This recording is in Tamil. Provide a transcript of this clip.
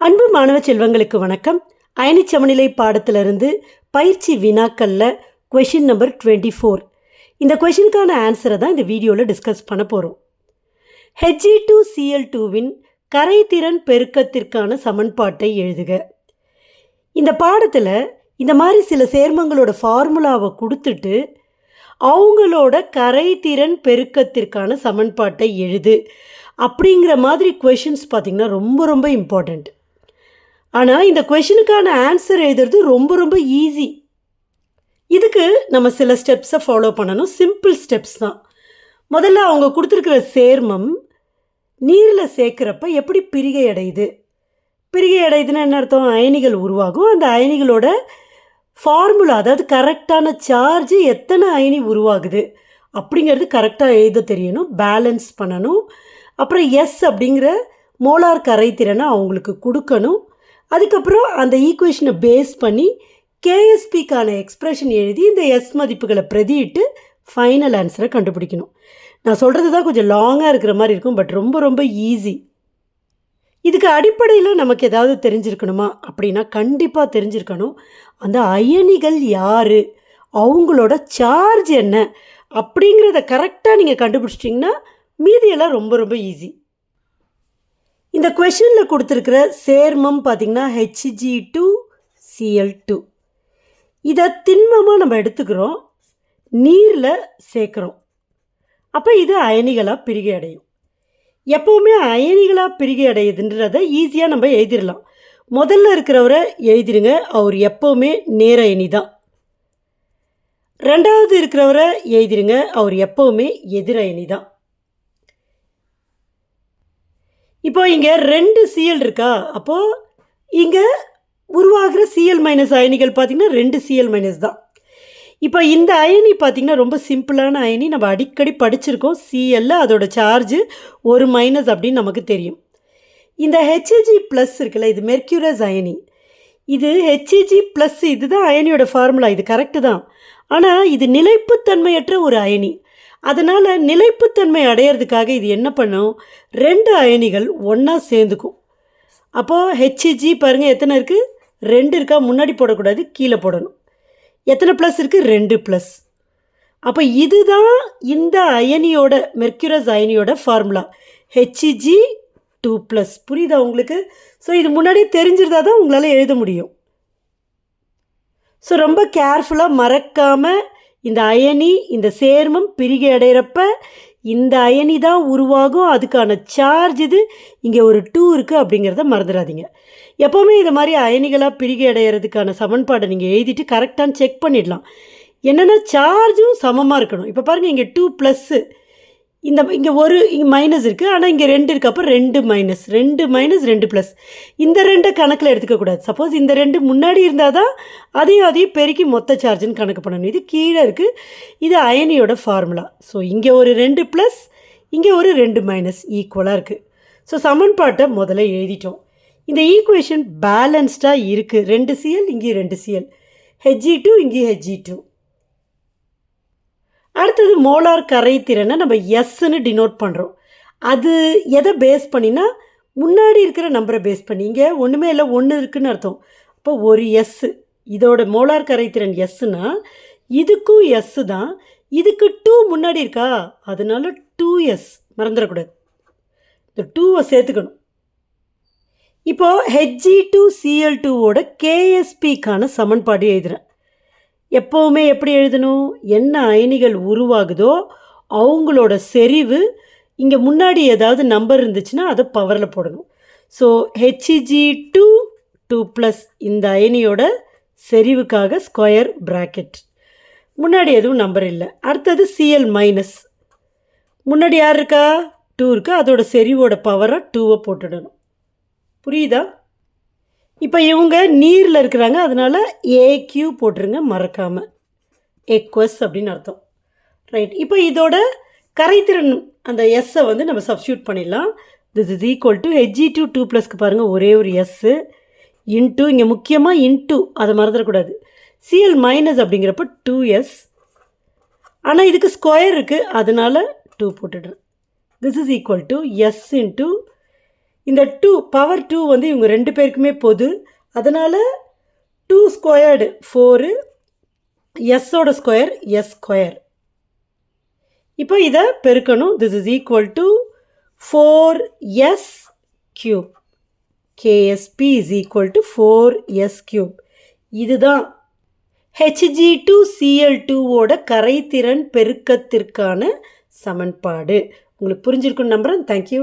அன்பு மாணவ செல்வங்களுக்கு வணக்கம். அயனி சமநிலை பாடத்திலிருந்து பயிற்சி வினாக்களில் கொஷின் நம்பர் டுவெண்ட்டி ஃபோர் இந்த கொஷினுக்கான ஆன்சரை தான் இந்த வீடியோவில் டிஸ்கஸ் பண்ண போகிறோம் H E two C L டூவின் கரைத்திறன் பெருக்கத்திற்கான சமன்பாட்டை எழுதுக. இந்த பாடத்தில் இந்த மாதிரி சில சேர்மங்களோட ஃபார்முலாவை கொடுத்துட்டு அவங்களோட கரைத்திறன் பெருக்கத்திற்கான சமன்பாட்டை எழுது. அப்படிங்கிற மாதிரி கொஷின்ஸ் பார்த்திங்கன்னா ரொம்ப ரொம்ப இம்பார்ட்டண்ட் ஆனால் இந்த கொஷினுக்கான ஆன்சர் எழுதுறது ரொம்ப ரொம்ப ஈஸி இதுக்கு நம்ம சில ஸ்டெப்ஸை ஃபாலோ பண்ணணும். சிம்பிள் ஸ்டெப்ஸ் தான். முதல்ல அவங்க கொடுத்துருக்கிற சேர்மம் நீரில் சேர்க்குறப்ப எப்படி பிரிகை அடையுது? பிரிகை அடையுதுன்னா என்ன அர்த்தம்? அயனிகள் உருவாகும். அந்த அயனிகளோட ஃபார்முலா அதாவது கரெக்டான சார்ஜ் எத்தனை அயனி உருவாகுது? அப்படிங்கிறது கரெக்டாக எழுத தெரியணும். பேலன்ஸ் பண்ணணும். அப்புறம் எஸ் அப்படிங்கிற மோலார் கரைத்திறனை அவங்களுக்கு கொடுக்கணும். அதுக்கப்புறம் அந்த ஈக்குவேஷனை பேஸ் பண்ணி கேஎஸ்பிக்கான எக்ஸ்ப்ரெஷன் எழுதி இந்த எஸ் மதிப்புகளை பிரதியிட்டு ஃபைனல் ஆன்சரை கண்டுபிடிக்கணும். நான் சொல்கிறது தான் கொஞ்சம் லாங்காக இருக்கிற மாதிரி இருக்கும் பட் ரொம்ப ரொம்ப ஈஸி இதுக்கு அடிப்படையில் நமக்கு ஏதாவது தெரிஞ்சிருக்கணுமா? அப்படின்னா கண்டிப்பாக தெரிஞ்சிருக்கணும். அந்த அயனிகள் யார்? அவங்களோட சார்ஜ் என்ன? அப்படிங்கிறத கரெக்டாக நீங்கள் கண்டுபிடிச்சிட்டிங்கன்னா மீதியெல்லாம் ரொம்ப ரொம்ப ஈஸி இந்த கொஷனில் கொடுத்துருக்கிற சேர்மம் பார்த்திங்கன்னா ஹெச்ஜி டூ சிஎல் டூ இதை திண்மமாக நம்ம எடுத்துக்கிறோம். நீரில் சேர்க்குறோம். அப்போ இது அயனிகளாக பிரிகை அடையும். எப்போவுமே அயனிகளாக பிரிகை அடையுதுன்றதை ஈஸியாக நம்ம எழுதிடலாம் முதல்ல இருக்கிறவரை எழுதிடுங்க அவர் எப்போவுமே நேர அயனி தான். ரெண்டாவது இருக்கிறவரை எழுதிடுங்க அவர் எப்போவுமே எதிரயணி அயனி தான். இப்போ இங்கே ரெண்டு சிஎல் இருக்கா? அப்போது இங்கே உருவாகிற சிஎல் மைனஸ் அயனிகள் பார்த்திங்கன்னா ரெண்டு சிஎல் மைனஸ் தான். இப்போ இந்த அயனி பார்த்திங்கன்னா ரொம்ப சிம்பிளான அயனி. நம்ம அடிக்கடி படிச்சிருக்கோம் சிஎல்ல அதோட சார்ஜு ஒரு மைனஸ் அப்படின்னு நமக்கு தெரியும். இந்த ஹெச்ஏஜி ப்ளஸ் இருக்குல்ல இது மெர்க்யூரஸ் அயனி. இது ஹெச்ஏஜி ப்ளஸ் இதுதான் அயனியோட ஃபார்முலா இது கரெக்டு தான். ஆனால் இது நிலைப்புத்தன்மையற்ற ஒரு அயனி. அதனால் நிலைப்புத்தன்மை அடையிறதுக்காக இது என்ன பண்ணும்? ரெண்டு அயனிகள் ஒன்றா சேர்ந்துக்கும். அப்போது ஹெச்இஜி பாருங்கள் எத்தனை இருக்குது ரெண்டு இருக்கா முன்னாடி போடக்கூடாது கீழே போடணும். எத்தனை ப்ளஸ் இருக்குது ரெண்டு ப்ளஸ் அப்போ இதுதான் இந்த அயனியோட மெர்க்யூரஸ் அயனியோட ஃபார்முலா ஹெச்ஜி டூ ப்ளஸ் புரியுதா உங்களுக்கு? ஸோ இது முன்னாடியே தெரிஞ்சிருந்தா தான் உங்களால் எழுத முடியும். ஸோ ரொம்ப கேர்ஃபுல்லாக மறக்காமல் இந்த அயனி இந்த சேர்மம் பிரிகை அடைகிறப்ப இந்த அயனி தான் உருவாகும். அதுக்கான சார்ஜ் இது இங்கே ஒரு டூ இருக்குது அப்படிங்கிறத மறந்துடாதீங்க. எப்போவுமே இது மாதிரி அயனிகளாக பிரிகை அடைகிறதுக்கான சமன்பாடை நீங்கள் எழுதிட்டு கரெக்டாக செக் பண்ணிடலாம். என்னென்னா சார்ஜும் சமமாக இருக்கணும். இப்போ பாருங்கள் இங்கே டூ ப்ளஸ்ஸு இந்த இங்கே ஒரு இங்கே மைனஸ் இருக்குது ஆனால் இங்கே ரெண்டு இருக்கப்போ அப்போ ரெண்டு மைனஸ் ரெண்டு மைனஸ் ரெண்டு ப்ளஸ் இந்த ரெண்டை கணக்கில் எடுத்துக்கக்கூடாது சப்போஸ் இந்த ரெண்டு முன்னாடி இருந்தால் தான் அதையும் அதையும் பெருக்கி மொத்த சார்ஜுன்னு கணக்கு பண்ணணும். இது கீழே இருக்குது இது அயனியோட ஃபார்முலா ஸோ இங்கே ஒரு ரெண்டு ப்ளஸ் இங்கே ஒரு ரெண்டு மைனஸ் ஈக்குவலாக இருக்குது ஸோ சமன்பாட்டை முதல்ல எழுதிட்டோம். இந்த ஈக்குவேஷன் பேலன்ஸ்டாக இருக்குது ரெண்டு சிஎல் இங்கே ரெண்டு C L H G two இங்கே ஹெச்ஜி டூ அடுத்தது மோலார் கரைத்திறனை நம்ம எஸ்ன்னு டினோட் பண்ணுறோம் அது எதை பேஸ் பண்ணினா முன்னாடி இருக்கிற நம்பரை பேஸ் பண்ணி இங்கே ஒன்றுமே இல்லை ஒன்று இருக்குதுன்னு அர்த்தம். அப்போ ஒரு எஸ்ஸு இதோட மோலார் கரைத்திறன் எஸ்ஸுனா இதுக்கும் எஸ்ஸு தான் இதுக்கு டூ முன்னாடி இருக்கா? அதனால டூ எஸ் மறந்துடக்கூடாது. இந்த டூவை சேர்த்துக்கணும். இப்போது ஹெச்ஜி டூ சிஎல் டூவோட கேஎஸ்பிக்கான சமன்பாடு எழுதுகிறேன் எப்போவுமே எப்படி எழுதணும்? என்ன அயனிகள் உருவாகுதோ அவங்களோட செறிவு இங்கே முன்னாடி ஏதாவது நம்பர் இருந்துச்சுன்னா அதை பவரில் போடணும். So HG two two plus இந்த அயனியோட செறிவுக்காக ஸ்கொயர் ப்ராக்கெட் முன்னாடி எதுவும் நம்பர் இல்லை. அடுத்தது சிஎல் மைனஸ் முன்னாடி யார் இருக்கா? டூ இருக்கா? அதோட செறிவோட பவரை டூவை போட்டுடணும். புரியுதா? இப்போ இவங்க நீரில் இருக்கிறாங்க அதனால் ஏக்யூ போட்டுருங்க மறக்காமல் எக்வஸ் அப்படின்னு அர்த்தம். ரைட் இப்போ இதோட கரைத்திறன் அந்த எஸ்ஸை வந்து நம்ம சப்ஸ்டியூட் பண்ணிடலாம். This is equal to HG two two ப்ளஸ்க்கு பாருங்கள் ஒரே ஒரு எஸ்ஸு இன்டூ இங்கே முக்கியமாக இன்டூ அதை மறந்துடக்கூடாது. சிஎல் மைனஸ் அப்படிங்கிறப்ப டூ எஸ் ஆனால் இதுக்கு ஸ்கொயர் இருக்குது அதனால் டூ போட்டுடுறேன். This is equal to S into இந்த டூ பவர் டூ வந்து இவங்க ரெண்டு பேருக்குமே பொது. அதனால் டூ ஸ்கொயர்டு ஃபோரு எஸ்ஸோட ஸ்கொயர் எஸ் ஸ்கொயர் இப்போ இதை பெருக்கணும். This is equal to four S cube K S P is equal to four S cube இதுதான் H G two C L டூவோட கரைத்திறன் பெருக்கத்திற்கான சமன்பாடு. உங்களுக்கு புரிஞ்சிருக்குன்னு நம்புகிறேன் தேங்க்யூ